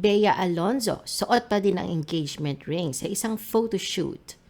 Bea Alonzo, suot pa din ang engagement ring sa isang photoshoot.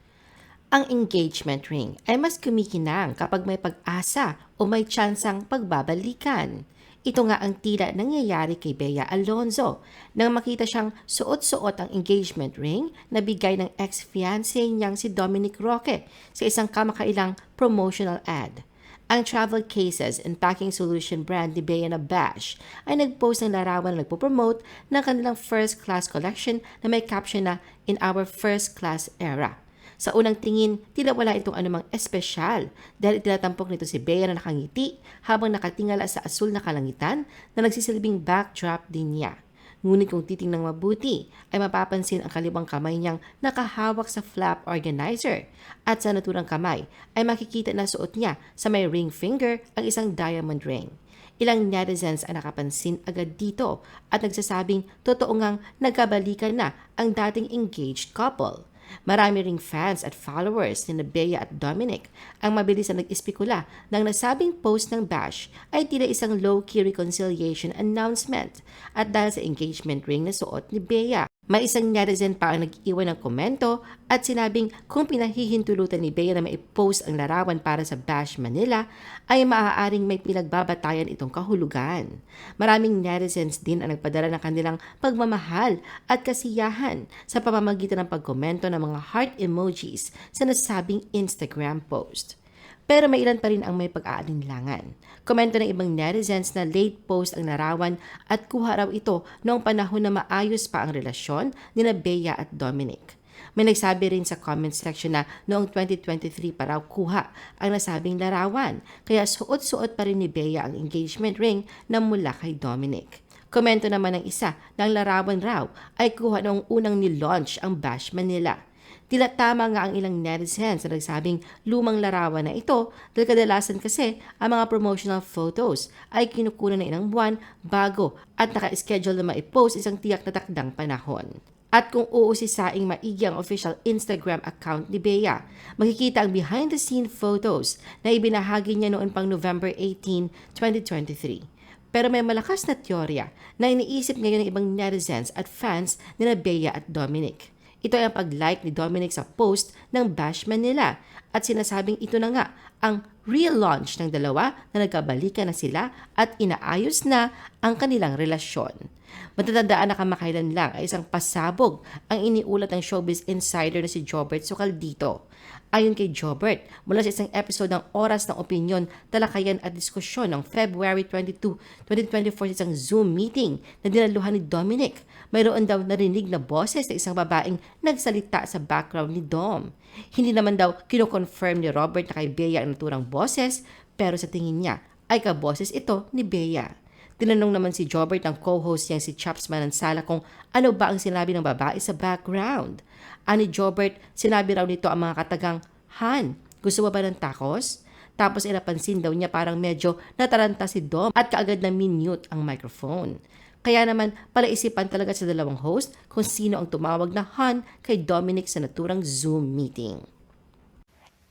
Ang engagement ring ay mas kumikinang kapag may pag-asa o may tsansang pagbabalikan. Ito nga ang tila nangyayari kay Bea Alonzo nang makita siyang suot-suot ang engagement ring na bigay ng ex-fiancé niyang si Dominic Roque sa isang kamakailang promotional ad. Ang travel cases and packing solution brand ni Bea na Bash ay nag-post ng larawan na nagpo-promote ng kanilang first class collection na may caption na In Our First Class Era. Sa unang tingin, tila wala itong anumang espesyal dahil tinatampok nito si Bea na nakangiti habang nakatingala sa asul na kalangitan na nagsisilbing backdrop din niya. Ngunit kung titingnan mabuti, ay mapapansin ang kalibang kamay niyang nakahawak sa flap organizer at sa naturang kamay ay makikita na suot niya sa may ring finger ang isang diamond ring. Ilang netizens ang nakapansin agad dito at nagsasabing totoo ngang nagkabalikan na ang dating engaged couple. Marami ring fans at followers ni Bea at Dominic ang mabilis na nag-espekula ng nasabing post ng Bash ay tila isang low-key reconciliation announcement at dahil sa engagement ring na suot ni Bea. May isang netizen pa ang nag-iwan ng komento at sinabing kung pinahihintulutan ni Bea na maipost ang larawan para sa Bash Manila ay maaaring may pinagbabatayan itong kahulugan. Maraming netizens din ang nagpadala ng kanilang pagmamahal at kasiyahan sa pamamagitan ng pagkomento ng mga heart emojis sa nasabing Instagram post. Pero may ilan pa rin ang may pag-aalinlangan. Komento ng ibang netizens na late post ang larawan at kuha raw ito noong panahon na maayos pa ang relasyon ni na Bea at Dominic. May nagsabi rin sa comment section na noong 2023 pa raw kuha ang nasabing larawan, kaya suot-suot pa rin ni Bea ang engagement ring na mula kay Dominic. Komento naman ng isa na larawan raw ay kuha noong unang ni-launch ang Bash Manila. Tila tama nga ang ilang netizens na nagsabing lumang larawan na ito dahil kadalasan kasi ang mga promotional photos ay kinukunan na ilang buwan bago at naka-schedule na maipost isang tiyak na takdang panahon. At kung uusisaing maigi ang official Instagram account ni Bea, makikita ang behind-the-scene photos na ibinahagi niya noon pang November 18, 2023. Pero may malakas na teorya na iniisip ngayon ng ibang netizens at fans nila Bea at Dominic. Ito ay ang pag-like ni Dominic sa post ng Bashman nila at sinasabing ito na nga ang real launch ng dalawa na nagkabalikan na sila at inaayos na ang kanilang relasyon. Matatandaan na kamakailan lang ay isang pasabog ang iniulat ng showbiz insider na si Jobert Socaldito. Ayon kay Jobert, mula sa isang episode ng Oras ng Opinyon, Talakayan at Diskusyon ng February 22, 2024 sa isang Zoom meeting na dinaluhan ni Dominic, mayroon daw narinig na boses sa isang babaeng nagsalita sa background ni Dom. Hindi naman daw kinoconfirm ni Robert na kay Bea ang naturang boses, pero sa tingin niya ay kaboses ito ni Bea. Tinanong naman si Jobert ang co-host niyang si Chaps Manansala kung ano ba ang sinabi ng babae sa background. Ani Jobert, sinabi raw nito ang mga katagang, Han, gusto mo ba ng tacos? Tapos inapansin daw niya parang medyo nataranta si Dom at kaagad na minute ang microphone. Kaya naman palaisipan talaga sa dalawang host kung sino ang tumawag na Han kay Dominic sa naturang Zoom meeting.